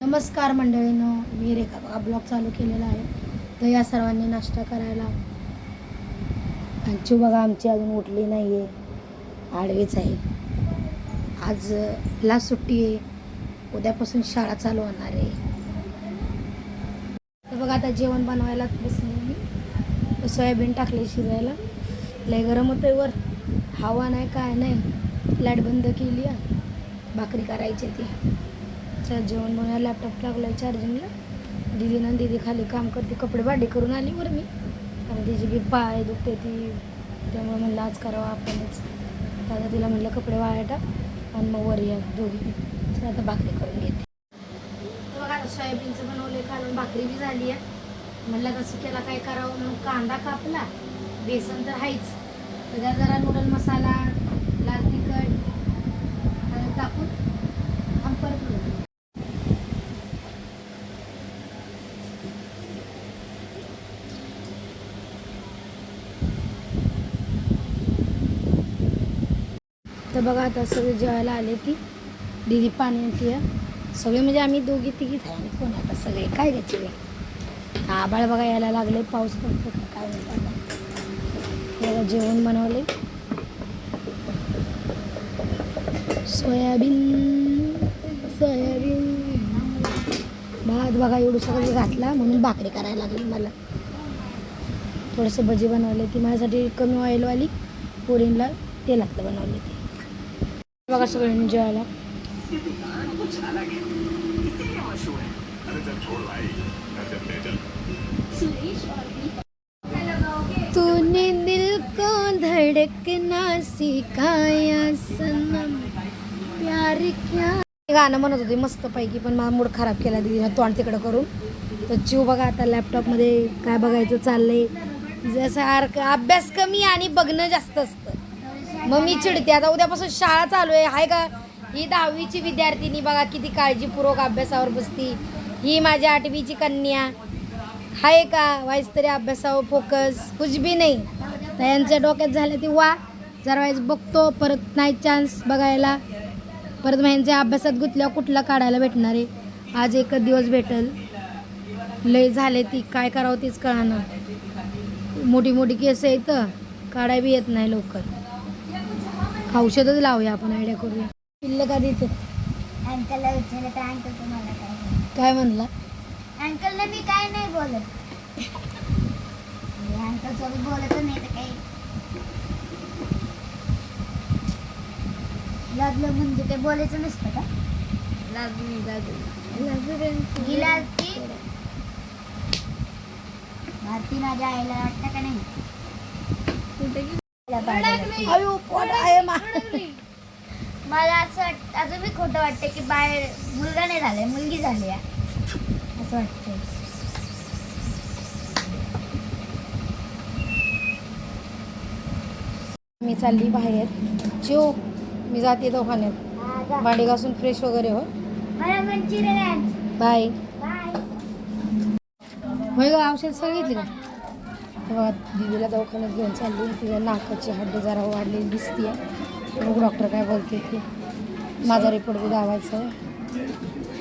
नमस्कार मंडळीनं मी रेखा बघा ब्लॉग चालू केलेला आहे. तर या सर्वांनी नाश्ता करायला. आमची बघा आमची अजून उठली नाही आहे आडवीच आहे. आज लास्ट सुट्टी आहे. उद्यापासून शाळा चालू होणार आहे. तर बघा आता जेवण बनवायला बसले सोयाबीन टाकले शिजायला. लय गरम होतंय वर. हवा नाही काय नाही. लाइट बंद केली आहे. भाकरी करायची ती. तर जेवण बनवायला लॅपटॉप लागला आहे चार्जिंगला दिदीनं दिदी खाली काम करते कपडे भांडे करून आली बरं मी. कारण तिची बी पाय दुखते ती. त्यामुळे म्हणलं आज करावं आपणच. दादा तिला म्हणलं कपडे वाया टाक आणि मग वर या दोघी. तर आता भाकरी करून घेते. तर बघा आता सोयाबीनचं बनवले कारण भाकरी बी झाली आहे. म्हणलं तसं केला काय करावं म्हणून कांदा कापला. बेसन तर आहेच त्याच्यात जरा नूडल मसाला लाल तिखट टाकून आणि परत करू. तर बघा आता सगळे जेवायला आले ती दिदी पाणी आणते सगळे म्हणजे आम्ही दोघी तिघीच आहे. कोण आता सगळे? काय घ्यायचे वे आबाळ बघा यायला लागले. पाऊस पडतो का? काय म्हणतात आता? जेवण बनवले. Soybean soybean. भात बघा एवढं सगळं घातला म्हणून भाकरी करायला लागली मला. थोडंसं भजी बनवले ती. माझ्यासाठी कमी ऑइलवाली पोरींला तेलातलं बनवले ती. बघा सगळ्यांनी जेवायला तूने दिल को धड़कना सिखाया सनम। प्यार क्या? हे गाणं म्हणत होते मस्त पैकी पण माझा मूड खराब केला दिदी तोंड तिकडं करून. तर चिव बघा आता लॅपटॉपमध्ये काय बघायचं चाललंय. जसं अभ्यास कमी आणि बघणं जास्त असतं. मग मी चिडते. आता उद्यापासून शाळा चालू आहे. हाय का? ही दहावीची विद्यार्थिनी बघा किती काळजीपूर्वक अभ्यासावर बसती. ही माझ्या आठवीची कन्या. हाय का? वाईस तरी अभ्यासावर फोकस कुछ बी नाही. तर यांच्या डोक्यात झालं ती वा. जरा वाईस बघतो. परत नाही चान्स बघायला. परत मग यांच्या अभ्यासात गुतल्या. कुठला काढायला भेटणार आहे? आज एक दिवस भेटल. लय झाले ती. काय करावं तीच कळणार मोठी मोठी केस आहेत काढाय बी येत नाही लवकर. औषधच लावूया आपण आयडिया करूया. पिल्ल का देते अंकलला विचारलं तर अंकल तुम्हाला काय काय म्हणला? अंकलला मी काय नाही बोलत. मी अंकल सोबत बोलत नाही तर काही. लागलं म्हणजे ते बोलायचं नसतं का? गेला की भारती माझ्या आईला वाटतं का नाही? पोट आहे मा मला असं वाटतं अजून मी खोटं वाटतं की बाहेर मुलगा नाही झालाय मुलगी झाली आहे. असं वाटतंय. मी चालली बाहेर. चिव मी जाते दवाखान्यात. भांडी घासून फ्रेश वगैरे हो. बाय होय ग औषध सांगितली का? तेव्हा दिदीला दवाखान्यात घेऊन चालली तिच्या नाकाची हड्डी जरा वाढलेली दिसते मग डॉक्टर काय बोलते की माझा रिपोर्ट बी दावायचा आहे.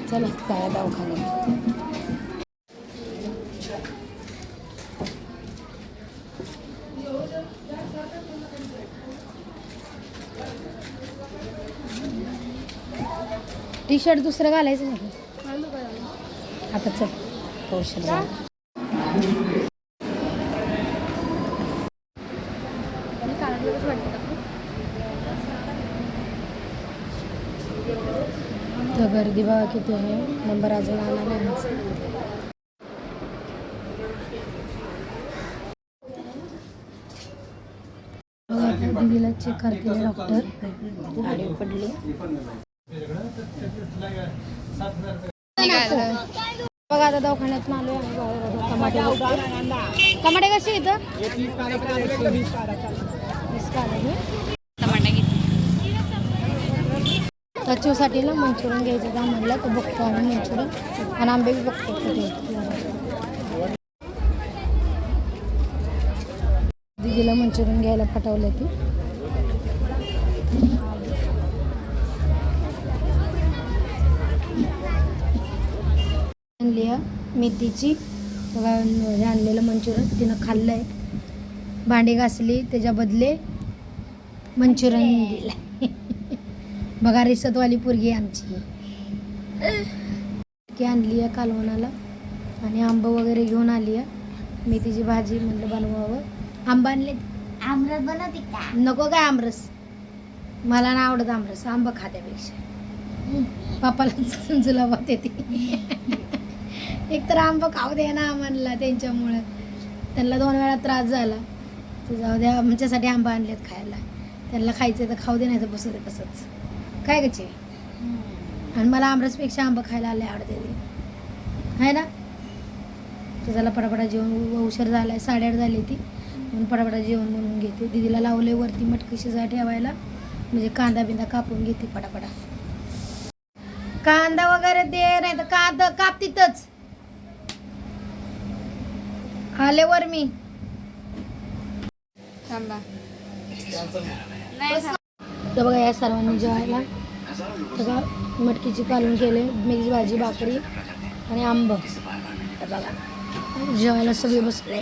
चला काय दवाखान्यात. टी शर्ट दुसरं घालायचं नाही आता चल कौशल्य घाल. गर्दी बघा किती आहे. नंबर अजून आला नाही दिदीला चेक करते डॉक्टर पडली बघा आता दवाखान्यात आलो टमाटे टमाटे कसे इथं वीस का आले हे? त्याच्यासाठी ना मंचुरियन घ्यायचं का म्हणलं तर बघतो आम्ही मंचुरियन. आणि आंबे बी बघतो कुठे दीदीला मंचुरियन घ्यायला पाठवलं ती. मेथीची. बघा आणलेलं मंचुरियन तिनं खाल्लं आहे भांडी घासली त्याच्या बदले मंचुरियन दिलं बघा रिसतवाली पोरगी आमची. की आणली आहे कालवणाला आणि आंब वगैरे घेऊन आली आहे. मेथीची भाजी म्हणलं बनवावं. आंबा आणले आमरस बनवते का नको काय आमरस. मला नाही आवडत आमरस. आंबा खात्यापेक्षा. पापाला जुलाबात येते. एक तर आंबा खाऊ दे ना म्हणला त्यांच्यामुळं. त्यांना दोन वेळा त्रास झाला. तर जाऊ द्या आमच्यासाठी आंबा आणलेत खायला. त्यांना खायचं तर खाऊ दे नाही तर बसू दे तसंच. काय गचे आणि मला आमरसपेक्षा आंबा खायला आले आवडते ते. आहे ना? तर त्याला पटापटा जेवण उशीर झाला आहे साडेआठ झाली ती. म्हणून पटापटा जेवण बनवून घेते. दीदीला लावले वरती मटकी शिजा ठेवायला. म्हणजे कांदा बिंदा कापून घेते पटापटा. कांदा वगैरे दे नाही तर कांदा काप तिथंच आल्यावर मी. थांबा. तर बघा या सर्वांनी जेवायला. बघा मटकीची कालून केले मिक्स भाजी भाकरी आणि आंब. बघा जेवायला सगळे बसले.